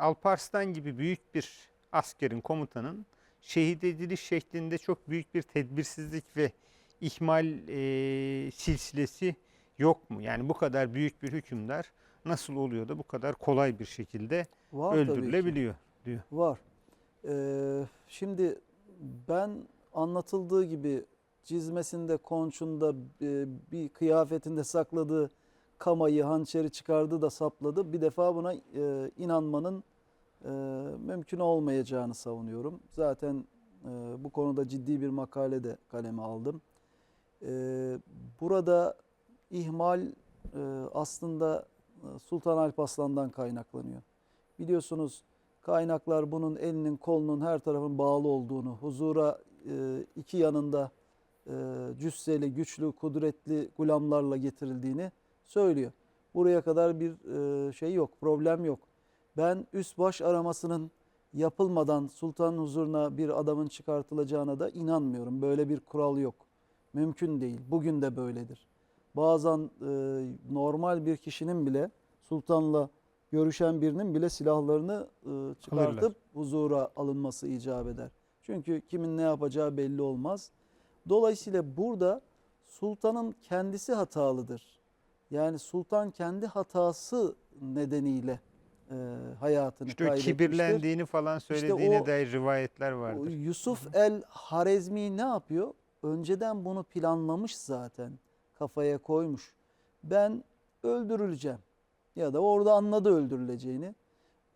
Alparslan gibi büyük bir askerin komutanın şehit ediliş şeklinde çok büyük bir tedbirsizlik ve ihmal e, silsilesi yok mu? Yani bu kadar büyük bir hükümdar nasıl oluyor da bu kadar kolay bir şekilde Var öldürülebiliyor diyor. Var. Ee, şimdi ben anlatıldığı gibi cizmesinde, konçunda, e, bir kıyafetinde sakladığı kamayı, hançeri çıkardı da sapladı. Bir defa buna e, inanmanın e, mümkün olmayacağını savunuyorum. Zaten e, bu konuda ciddi bir makale de kaleme aldım. E, burada ihmal e, aslında e, Sultan Alparslan'dan kaynaklanıyor. Biliyorsunuz kaynaklar bunun elinin kolunun her tarafın bağlı olduğunu, huzura e, iki yanında e, cüsseli, güçlü, kudretli gulamlarla getirildiğini söylüyor. Buraya kadar bir e, şey yok, problem yok. Ben üst baş aramasının yapılmadan sultanın huzuruna bir adamın çıkartılacağına da inanmıyorum. Böyle bir kural yok. Mümkün değil. Bugün de böyledir. Bazen e, normal bir kişinin bile sultanla görüşen birinin bile silahlarını e, çıkartıp Alırlar. huzura alınması icap eder. Çünkü kimin ne yapacağı belli olmaz. Dolayısıyla burada sultanın kendisi hatalıdır. Yani sultan kendi hatası nedeniyle e, hayatını İşte kaybetmiştir. kibirlendiğini falan söylediğine o- dair rivayetler vardır. Yusuf el Harezmi ne yapıyor? Önceden bunu planlamış zaten. Kafaya koymuş. Ben öldürüleceğim. Ya da orada anladı öldürüleceğini.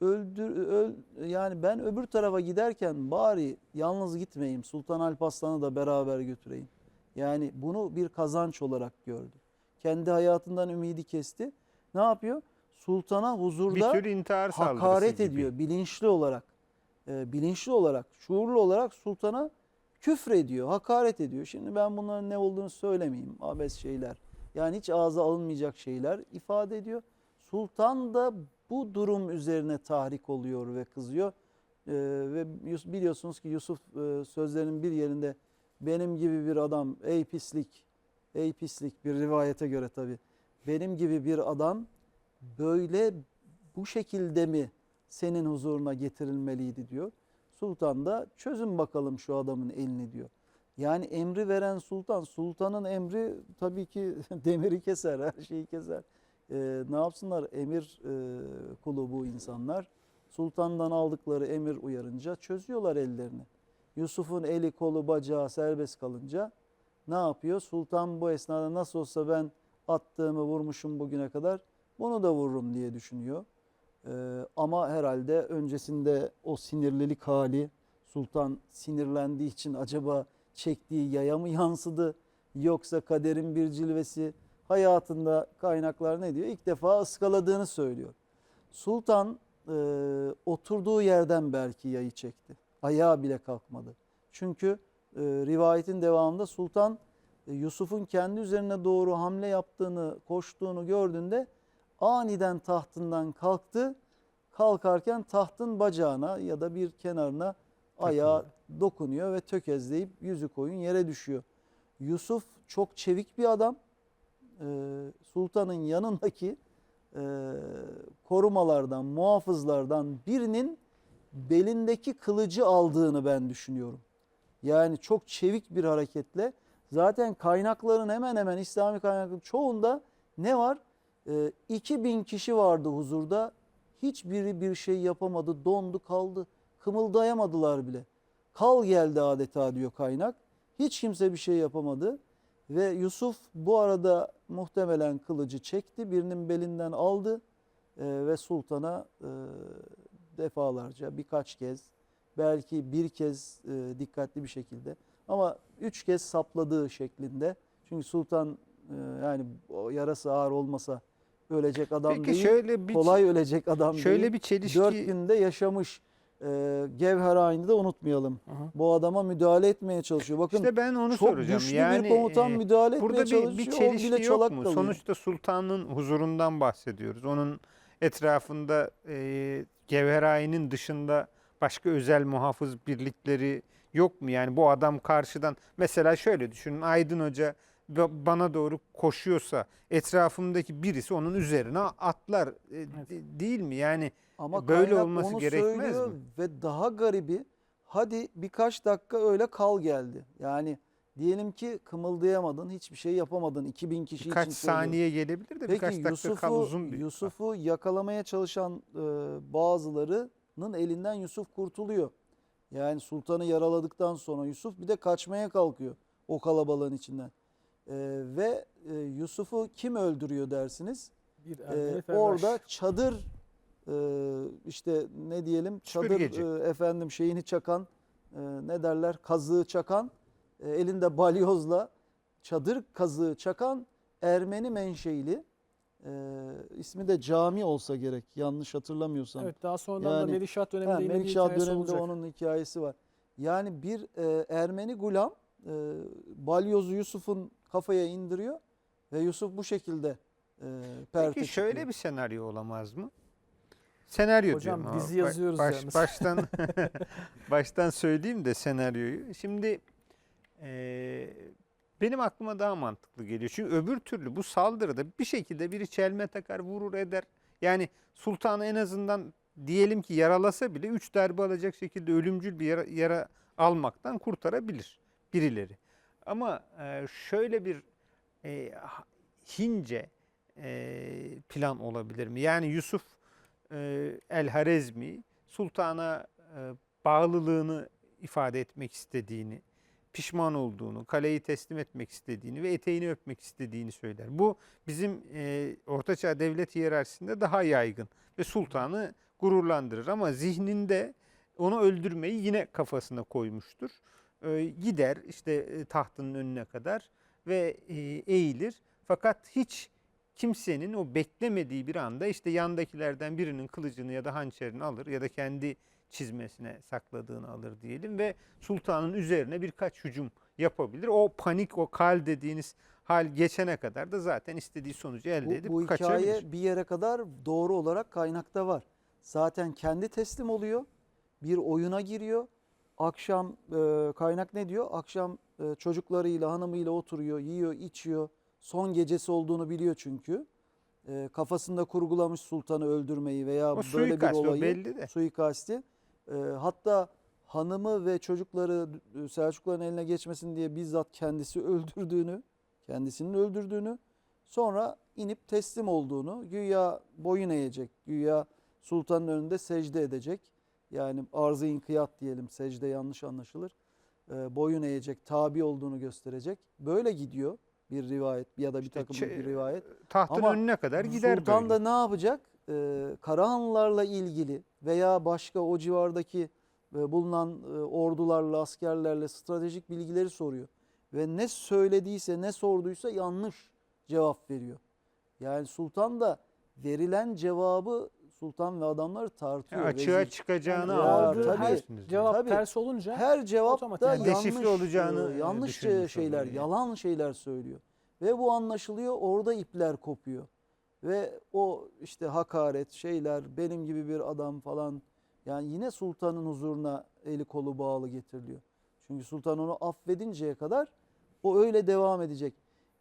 Öldür, öl, yani ben öbür tarafa giderken bari yalnız gitmeyeyim. Sultan Alparslan'ı da beraber götüreyim. Yani bunu bir kazanç olarak gördü. Kendi hayatından ümidi kesti. Ne yapıyor? Sultana Bir huzurda tür intihar hakaret gibi. ediyor bilinçli olarak. Ee, bilinçli olarak, şuurlu olarak sultana küfrediyor, hakaret ediyor. Şimdi ben bunların ne olduğunu söylemeyeyim. Abes şeyler. Yani hiç ağza alınmayacak şeyler ifade ediyor. Sultan da bu durum üzerine tahrik oluyor ve kızıyor. Ee, ve biliyorsunuz ki Yusuf e, sözlerinin bir yerinde benim gibi bir adam ey pislik, ey pislik bir rivayete göre tabii. Benim gibi bir adam böyle bu şekilde mi senin huzuruna getirilmeliydi diyor. Sultan da çözün bakalım şu adamın elini diyor. Yani emri veren sultan, sultanın emri tabii ki demiri keser, her şeyi keser. Ee, ne yapsınlar emir e, kulu bu insanlar. Sultandan aldıkları emir uyarınca çözüyorlar ellerini. Yusuf'un eli kolu bacağı serbest kalınca ne yapıyor? Sultan bu esnada nasıl olsa ben attığımı vurmuşum bugüne kadar bunu da vururum diye düşünüyor. Ee, ama herhalde öncesinde o sinirlilik hali sultan sinirlendiği için acaba çektiği yaya mı yansıdı yoksa kaderin bir cilvesi hayatında kaynaklar ne diyor? İlk defa ıskaladığını söylüyor. Sultan e, oturduğu yerden belki yayı çekti. Ayağa bile kalkmadı. Çünkü e, rivayetin devamında sultan e, Yusuf'un kendi üzerine doğru hamle yaptığını, koştuğunu gördüğünde aniden tahtından kalktı. Kalkarken tahtın bacağına ya da bir kenarına ayağı dokunuyor ve tökezleyip yüzü koyun yere düşüyor. Yusuf çok çevik bir adam. Ee, sultanın yanındaki e, korumalardan, muhafızlardan birinin belindeki kılıcı aldığını ben düşünüyorum. Yani çok çevik bir hareketle zaten kaynakların hemen hemen İslami kaynakların çoğunda ne var? Ee, 2000 kişi vardı huzurda. Hiçbiri bir şey yapamadı, dondu kaldı. Kımıldayamadılar bile. Kal geldi adeta diyor kaynak. Hiç kimse bir şey yapamadı. Ve Yusuf bu arada muhtemelen kılıcı çekti. Birinin belinden aldı e, ve sultana e, defalarca birkaç kez belki bir kez e, dikkatli bir şekilde ama üç kez sapladığı şeklinde. Çünkü sultan e, yani yarası ağır olmasa ölecek adam Peki değil. şöyle bir kolay ölecek adam şöyle değil. bir çelişki Dört günde yaşamış. E, Gevher aynı da unutmayalım. Aha. Bu adama müdahale etmeye çalışıyor. Bakın İşte ben onu çok soracağım. güçlü yani bir komutan e, müdahale burada etmeye bir, çalışıyor. bir çelişki bile yok mu? kalıyor. Sonuçta sultanın huzurundan bahsediyoruz. Onun etrafında e, Gevherai'nin dışında başka özel muhafız birlikleri yok mu? Yani bu adam karşıdan mesela şöyle düşünün Aydın Hoca bana doğru koşuyorsa etrafımdaki birisi onun üzerine atlar E, de- değil mi? Yani Ama Böyle olması onu gerekmez mi? Ve daha garibi hadi birkaç dakika öyle kal geldi. Yani diyelim ki kımıldayamadın, hiçbir şey yapamadın 2000 kişi birkaç için söylüyorum. saniye gelebilir de birkaç Peki dakika kal uzun bir. Yusuf'u yakalamaya çalışan e, bazılarının elinden Yusuf kurtuluyor. Yani sultanı yaraladıktan sonra Yusuf bir de kaçmaya kalkıyor o kalabalığın içinden. E, ve e, Yusuf'u kim öldürüyor dersiniz? Bir Ee, ferraş. orada çadır e, işte ne diyelim çadır e, efendim şeyini çakan e, ne derler kazığı çakan e, elinde balyozla çadır kazığı çakan Ermeni menşeili e, ismi de cami olsa gerek yanlış hatırlamıyorsam. Evet daha sonradan da Yani- Melikşah döneminde bir Melikşah döneminde olacak. onun hikayesi var. Yani bir e, Ermeni gulam e, balyozu Yusuf'un kafaya indiriyor ve Yusuf bu şekilde e, perte Peki şöyle çıkıyor. bir senaryo olamaz mı? Senaryo Hocam, diyorum ama dizi yazıyoruz yalnız. Baştan baştan söyleyeyim de senaryoyu. Şimdi eee, benim aklıma daha mantıklı geliyor. Çünkü öbür türlü bu saldırıda bir şekilde biri çelme takar, vurur eder. Yani sultanı en azından diyelim ki yaralasa bile üç darbe alacak şekilde ölümcül bir yara, yara almaktan kurtarabilir birileri. Ama eee, şöyle bir ha- hince eee, plan olabilir mi? Yani Yusuf El Harezmi sultana bağlılığını ifade etmek istediğini, pişman olduğunu, kaleyi teslim etmek istediğini ve eteğini öpmek istediğini söyler. Bu bizim Ortaçağ devlet hiyerarşisinde daha yaygın ve sultanı gururlandırır ama zihninde onu öldürmeyi yine kafasına koymuştur. Eee, gider işte e, tahtının önüne kadar ve e, eğilir. Fakat hiç kimsenin o beklemediği bir anda işte yandakilerden birinin kılıcını ya da hançerini alır ya da kendi çizmesine sakladığını alır diyelim ve sultanın üzerine birkaç hücum yapabilir. O panik, o kal dediğiniz hal geçene kadar da zaten istediği sonucu elde Bu, edip bu kaçabilir. hikaye bir yere kadar doğru olarak kaynakta var. Zaten kendi teslim oluyor. Bir oyuna giriyor. Akşam e, kaynak ne diyor? Akşam e, çocuklarıyla, hanımıyla oturuyor, yiyor, içiyor. Son gecesi olduğunu biliyor çünkü. E, kafasında kurgulamış sultanı öldürmeyi veya O böyle bir olayı. belli de. Suikasti. E, hatta hanımı ve çocukları e, Selçukluların eline geçmesin diye bizzat kendisi öldürdüğünü, kendisinin öldürdüğünü, sonra inip teslim olduğunu, güya boyun eğecek, güya sultanın önünde secde edecek. Yani arz-ı inkiyat diyelim, secde yanlış anlaşılır. E, boyun eğecek, tabi olduğunu gösterecek. Böyle gidiyor bir rivayet ya da bir İşte takım çe- bir rivayet. Tahtın Ama önüne kadar gider Sultan böyle. da ne yapacak? Ee, Karahanlılarla ilgili veya başka o civardaki e, bulunan e, ordularla, askerlerle stratejik bilgileri soruyor. Ve ne söylediyse, ne sorduysa yanlış cevap veriyor. Yani sultan da verilen cevabı sultan ve adamları tartıyor. Yani açığa vezir. çıkacağını algılıyor tabii, diyorsunuz. Cevap Tabii. ters olunca Her cevapta. Yani yanlış, olacağını, e, e, yanlış düşünmüş şeyler, yani. yalan şeyler söylüyor. Ve bu anlaşılıyor, orada ipler kopuyor. Ve o işte hakaret, şeyler, benim gibi bir adam falan yani yine sultanın huzuruna eli kolu bağlı getiriliyor. Çünkü sultan onu affedinceye kadar o öyle devam edecek.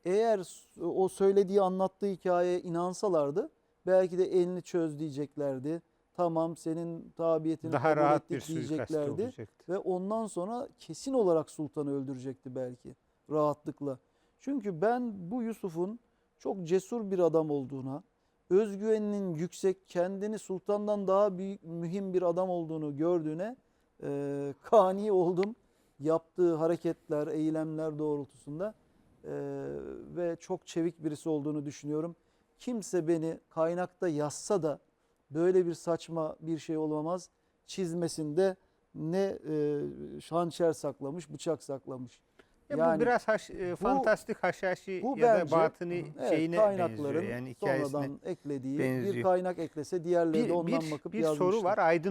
Eğer o söylediği anlattığı hikayeye inansalardı belki de elini çöz diyeceklerdi. Tamam senin tabiyetini Daha kabul rahat ettik bir diyeceklerdi. olacaktı. Ve ondan sonra kesin olarak sultanı öldürecekti belki rahatlıkla. Çünkü ben bu Yusuf'un çok cesur bir adam olduğuna, özgüveninin yüksek, kendini sultandan daha büyük, mühim bir adam olduğunu gördüğüne e, kani oldum. Yaptığı hareketler, eylemler doğrultusunda e, ve çok çevik birisi olduğunu düşünüyorum. Kimse beni kaynakta yazsa da böyle bir saçma bir şey olamaz. Çizmesinde ne e, hançer saklamış, bıçak saklamış. Ya Yani bu biraz haş, e, fantastik haşhaşi Bu ya bence da batıni evet, şeyine kaynakların benziyor. Yani sonradan eklediği bir benziyor. kaynak eklese diğerleri de bir, ondan bir, bakıp bir soru yazmıştır. var. Aydın